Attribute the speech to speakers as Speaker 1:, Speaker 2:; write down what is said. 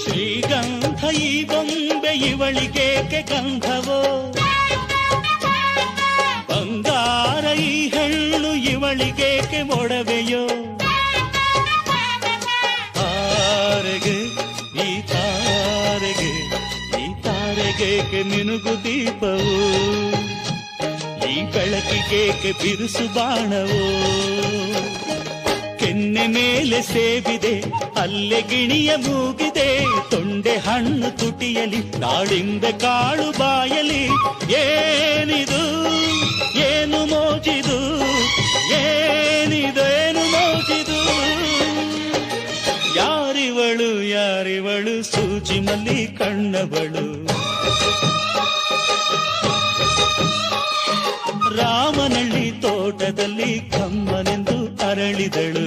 Speaker 1: ಶ್ರೀಗಂಧ ಈ ಬೊಂಬೆ ಇವಳಿಗೇಕೆ ಗಂಧವೋ? ಬಂಗಾರ ಈ ಹೆಣ್ಣು ಇವಳಿಗೇಕೆ ಮೊಡವೆಯೋ ತಾರೆಗೆ, ಈ ತಾರೆಗೆ, ಈ ತಾರೆಗೇಕೆ ನಿನಗು ದೀಪವು? ಈ ಬೆಳಕಿಗೇಕೆ ಬಿರುಸು ಬಾಣವೋ? ಕೆನ್ನೆ ಮೇಲೆ ಸೇವಿದೆ, ಅಲ್ಲೆ ಗಿಣಿಯ ಮೂಗಿದೆ. ತೊಂಡೆ ಹಣ್ಣು ತುಟಿಯಲಿ ದಾಳಿಂಬೆ ಕಾಳು ಬಾಯಲಿ. ಏನಿದು, ಏನು ಮೋಜಿದು, ಏನಿದು, ಏನು ಮೋಜಿದು. ಯಾರಿವಳು ಯಾರಿವಳು ಸೂಚಿ ಮಲ್ಲಿ ಕಣ್ಣವಳು. ರಾಮನಳ್ಳಿ ತೋಟದಲ್ಲಿ ಕಮ್ಮನೆಂದು மலரளிதழ்